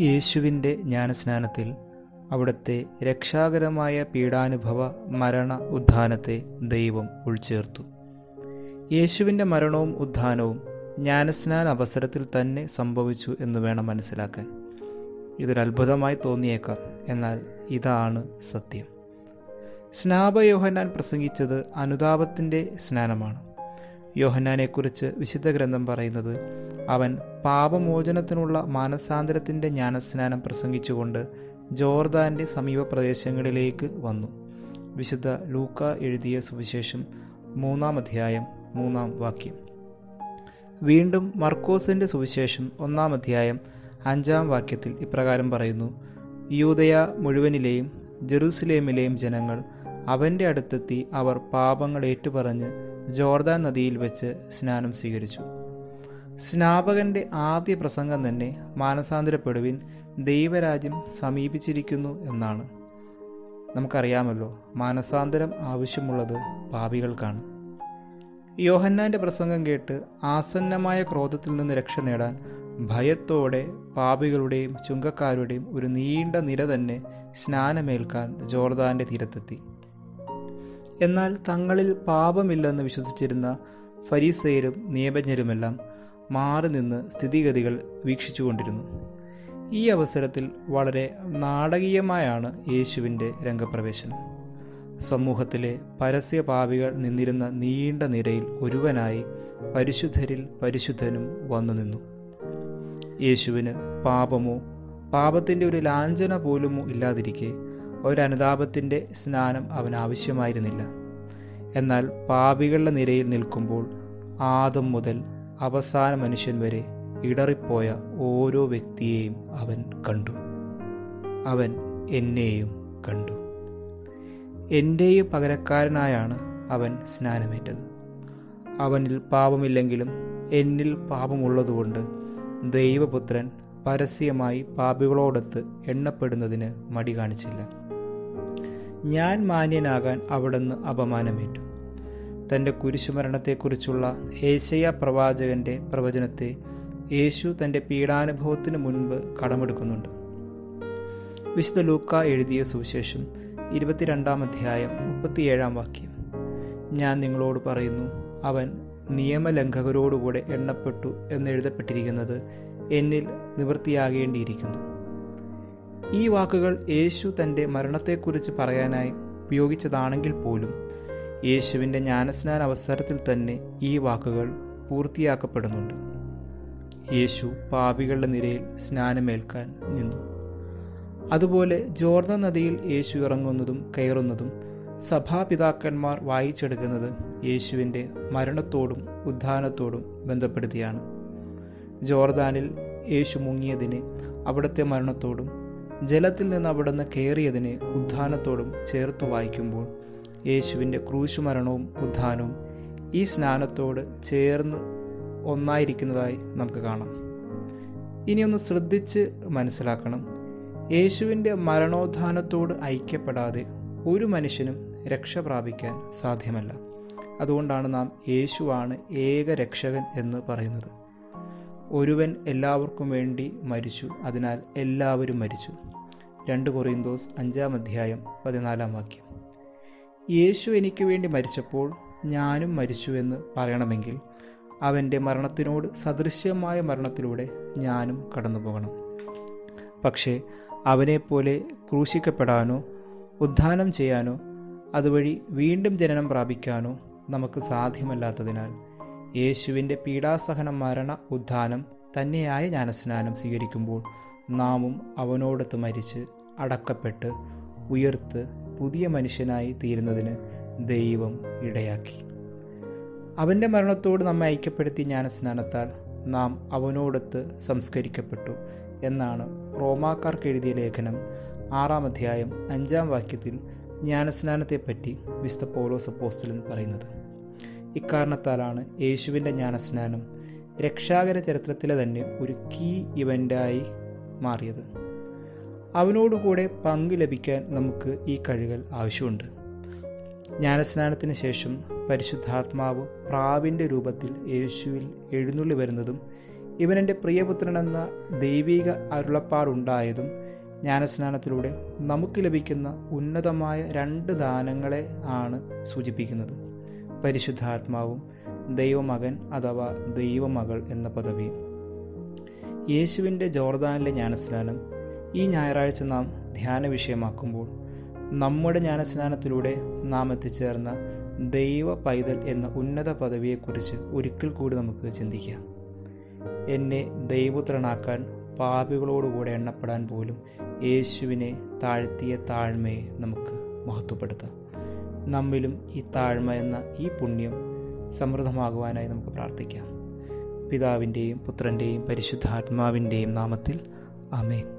യേശുവിന്റെ ജ്ഞാനസ്നാനത്തിൽ അവിടുത്തെ രക്ഷാകരമായ പീഡാനുഭവ മരണ ഉദ്ധാനത്തെ ദൈവം ഉൾച്ചേർത്തു. യേശുവിന്റെ മരണവും ഉദ്ധാനവും ജ്ഞാനസ്നാന അവസരത്തിൽ തന്നെ സംഭവിച്ചു എന്ന് വേണം മനസ്സിലാക്കാൻ. ഇതൊരത്ഭുതമായി തോന്നിയേക്കാം എന്നാൽ ഇതാണ് സത്യം. സ്നാപയോഹനാൻ പ്രസംഗിച്ചത് അനുതാപത്തിന്റെ സ്നാനമാണ്. യോഹന്നാനെക്കുറിച്ച് വിശുദ്ധ ഗ്രന്ഥം പറയുന്നത് അവൻ പാപമോചനത്തിനുള്ള മാനസാന്തരത്തിന്റെ ജ്ഞാനസ്നാനം പ്രസംഗിച്ചുകൊണ്ട് ജോർദാന്റെ സമീപ പ്രദേശങ്ങളിലേക്ക് വന്നു. വിശുദ്ധ ലൂക്ക എഴുതിയ സുവിശേഷം മൂന്നാം അധ്യായം മൂന്നാം വാക്യം. വീണ്ടും മർക്കോസിന്റെ സുവിശേഷം ഒന്നാം അധ്യായം അഞ്ചാം വാക്യത്തിൽ ഇപ്രകാരം പറയുന്നു യൂതയ മുഴുവനിലെയും ജെറൂസലേമിലെയും ജനങ്ങൾ അവന്റെ അടുത്തെത്തി അവർ പാപങ്ങൾ ഏറ്റുപറഞ്ഞ് ജോർദാൻ നദിയിൽ വെച്ച് സ്നാനം സ്വീകരിച്ചു. സ്നാപകന്റെ ആദ്യ പ്രസംഗം തന്നെ മാനസാന്തരപ്പെടുവിൻ ദൈവരാജ്യം സമീപിച്ചിരിക്കുന്നു എന്നാണ്. നമുക്കറിയാമല്ലോ മാനസാന്തരം ആവശ്യമുള്ളത് പാപികൾക്കാണ്. യോഹന്നാന്റെ പ്രസംഗം കേട്ട് ആസന്നമായ ക്രോധത്തിൽ നിന്ന് രക്ഷ നേടാൻ ഭയത്തോടെ പാപികളുടെയും ചുങ്കക്കാരുടെയും ഒരു നീണ്ട നിര തന്നെ സ്നാനമേൽക്കാൻ ജോർദാന്റെ തീരത്തെത്തി. എന്നാൽ തങ്ങളിൽ പാപമില്ലെന്ന് വിശ്വസിച്ചിരുന്ന ഫരീസയരും നിയമജ്ഞരുമെല്ലാം മാറി നിന്ന് സ്ഥിതിഗതികൾ വീക്ഷിച്ചുകൊണ്ടിരുന്നു. ഈ അവസരത്തിൽ വളരെ നാടകീയമായാണ് യേശുവിന്റെ രംഗപ്രവേശനം. സമൂഹത്തിലെ പരസ്യ പാപികൾ നിന്നിരുന്ന നീണ്ട നിരയിൽ ഒരുവനായി പരിശുദ്ധരിൽ പരിശുദ്ധനും വന്നു നിന്നു. യേശുവിന് പാപമോ പാപത്തിന്റെ ഒരു ലാഞ്ചന പോലുമോ ഇല്ലാതിരിക്കെ ഒരനുതാപത്തിന്റെ സ്നാനം അവൻ ആവശ്യമായിരുന്നില്ല. എന്നാൽ പാപികളുടെ നിരയിൽ നിൽക്കുമ്പോൾ ആദം മുതൽ അവസാന മനുഷ്യൻ വരെ ഇടറിപ്പോയ ഓരോ വ്യക്തിയെയും അവൻ കണ്ടു. അവൻ എന്നെയും കണ്ടു. എന്റെയും പകരക്കാരനായാണ് അവൻ സ്നാനമേറ്റത്. അവനിൽ പാപമില്ലെങ്കിലും എന്നിൽ പാപമുള്ളതുകൊണ്ട് ദൈവപുത്രൻ പരസ്യമായി പാപികളോടൊത്ത് എണ്ണപ്പെടുന്നതിന് മടി കാണിച്ചില്ല. ഞാൻ മാന്യനാകാൻ അവിടുന്ന് അപമാനമേറ്റു. തന്റെ കുരിശുമരണത്തെക്കുറിച്ചുള്ള ഏശയ പ്രവാചകന്റെ പ്രവചനത്തെ യേശു തന്റെ പീഡാനുഭവത്തിന് മുൻപ് കടമെടുക്കുന്നുണ്ട്. വിശുദ്ധ ലൂക്ക എഴുതിയ സുവിശേഷം ഇരുപത്തിരണ്ടാം അധ്യായം മുപ്പത്തിയേഴാം വാക്യം. ഞാൻ നിങ്ങളോട് പറയുന്നു അവൻ നിയമലംഘകരോടുകൂടെ എണ്ണപ്പെട്ടു എന്നെഴുതപ്പെട്ടിരിക്കുന്നത് എന്നിൽ നിവൃത്തിയാകേണ്ടിയിരിക്കുന്നു. ഈ വാക്കുകൾ യേശു തന്റെ മരണത്തെക്കുറിച്ച് പറയാനായി ഉപയോഗിച്ചതാണെങ്കിൽ പോലും യേശുവിന്റെ ജ്ഞാനസ്നാന അവസരത്തിൽ തന്നെ ഈ വാക്കുകൾ പൂർത്തിയാക്കപ്പെടുന്നുണ്ട്. യേശു പാപികളുടെ നിരയിൽ സ്നാനമേൽക്കാൻ നിന്നു. അതുപോലെ ജോർദൻ നദിയിൽ യേശു ഇറങ്ങുന്നതും കയറുന്നതും സഭാപിതാക്കന്മാർ വായിച്ചെടുക്കുന്നത് യേശുവിന്റെ മരണത്തോടും ഉദ്ധാനത്തോടും ബന്ധപ്പെടുത്തിയാണ്. ജോർദാനിൽ യേശു മുങ്ങിയതിന് അവിടുത്തെ മരണത്തോടും ജലത്തിൽ നിന്ന് അവിടുന്ന് കയറിയതിന് ഉദ്ധാനത്തോടും ചേർത്ത് വായിക്കുമ്പോൾ യേശുവിന്റെ ക്രൂശുമരണവും ഉദ്ധാനവും ഈ സ്നാനത്തോട് ചേർന്ന് ഒന്നായിരിക്കുന്നതായി നമുക്ക് കാണാം. ഇനിയൊന്ന് ശ്രദ്ധിച്ച് മനസ്സിലാക്കണം. യേശുവിന്റെ മരണോദ്ധാനത്തോട് ഐക്യപ്പെടാതെ ഒരു മനുഷ്യനും രക്ഷ പ്രാപിക്കാൻ സാധ്യമല്ല. അതുകൊണ്ടാണ് നാം യേശുവാണ് ഏക രക്ഷകൻ എന്ന് പറയുന്നത്. ഒരുവൻ എല്ലാവർക്കും വേണ്ടി മരിച്ചു അതിനാൽ എല്ലാവരും മരിച്ചു. രണ്ട് കൊറിയന്തോസ് അഞ്ചാം അധ്യായം പതിനാലാം വാക്യം. യേശു എനിക്ക് വേണ്ടി മരിച്ചപ്പോൾ ഞാനും മരിച്ചു എന്ന് പറയണമെങ്കിൽ അവന്റെ മരണത്തിനോട് സദൃശ്യമായ മരണത്തിലൂടെ ഞാനും കടന്നു പോകണം പക്ഷേ അവനെപ്പോലെ ക്രൂശിക്കപ്പെടാനോ ഉദ്ധാനം ചെയ്യാനോ അതുവഴി വീണ്ടും ജനനം പ്രാപിക്കാനോ നമുക്ക് സാധ്യമല്ലാത്തതിനാൽ യേശുവിന്റെ പീഡാസഹന മരണ ഉദ്ധാനം തന്നെയായ ജ്ഞാനസ്നാനം സ്വീകരിക്കുമ്പോൾ നാമും അവനോടൊത്ത് മരിച്ച് അടക്കപ്പെട്ട് ഉയർത്ത് പുതിയ മനുഷ്യനായി തീരുന്നതിന് ദൈവം ഇടയാക്കി. അവന്റെ മരണത്തോട് നമ്മെ ഐക്യപ്പെടുത്തി ജ്ഞാനസ്നാനത്താൽ നാം അവനോടൊത്ത് സംസ്കരിക്കപ്പെട്ടു എന്നാണ് റോമാക്കാർക്ക് എഴുതിയ ലേഖനം ആറാം അധ്യായം അഞ്ചാം വാക്യത്തിൽ ജ്ഞാനസ്നാനത്തെപ്പറ്റി വിശുദ്ധ പൗലോസ് പറയുന്നത്. ഇക്കാരണത്താലാണ് യേശുവിന്റെ ജ്ഞാനസ്നാനം രക്ഷാകര ചരിത്രത്തിലെ തന്നെ ഒരു കീ ഇവന്റായി മാറിയത്. അവനോടുകൂടെ പങ്ക് ലഭിക്കാൻ നമുക്ക് ഈ കഴികൾ ആവശ്യമുണ്ട്. ജ്ഞാനസ്നാനത്തിന് ശേഷം പരിശുദ്ധാത്മാവ് പ്രാവിന്റെ രൂപത്തിൽ യേശുവിൽ എഴുന്നള്ളി വരുന്നതും ഇവനെന്റെ പ്രിയപുത്രനെന്ന ദൈവിക അരുളപ്പാടുണ്ടായതും ജ്ഞാനസ്നാനത്തിലൂടെ നമുക്ക് ലഭിക്കുന്ന ഉന്നതമായ രണ്ട് ദാനങ്ങളെ ആണ് സൂചിപ്പിക്കുന്നത്. പരിശുദ്ധാത്മാവും ദൈവമകൻ അഥവാ ദൈവമകൾ എന്ന പദവിയും. യേശുവിന്റെ ജോർദാനിലെ ജ്ഞാനസ്നാനം ഈ ഞായറാഴ്ച നാം ധ്യാന വിഷയമാക്കുമ്പോൾ നമ്മുടെ ജ്ഞാനസ്നാനത്തിലൂടെ നാം എത്തിച്ചേർന്ന ദൈവ പൈതൽ എന്ന ഉന്നത പദവിയെക്കുറിച്ച് ഒരിക്കൽ കൂടി നമുക്ക് ചിന്തിക്കാം. എന്നെ ദൈവപുത്രനാക്കാൻ പാപികളോടുകൂടെ എണ്ണപ്പെടാൻ പോലും യേശുവിനെ താഴ്ത്തിയ താഴ്മയെ നമുക്ക് മഹത്വപ്പെടുത്താം. നമ്മിലും ഈ താഴ്മ എന്ന ഈ പുണ്യം സമൃദ്ധമാകുവാനായി നമുക്ക് പ്രാർത്ഥിക്കാം. പിതാവിന്റെയും പുത്രന്റെയും പരിശുദ്ധാത്മാവിന്റെയും നാമത്തിൽ അമേൻ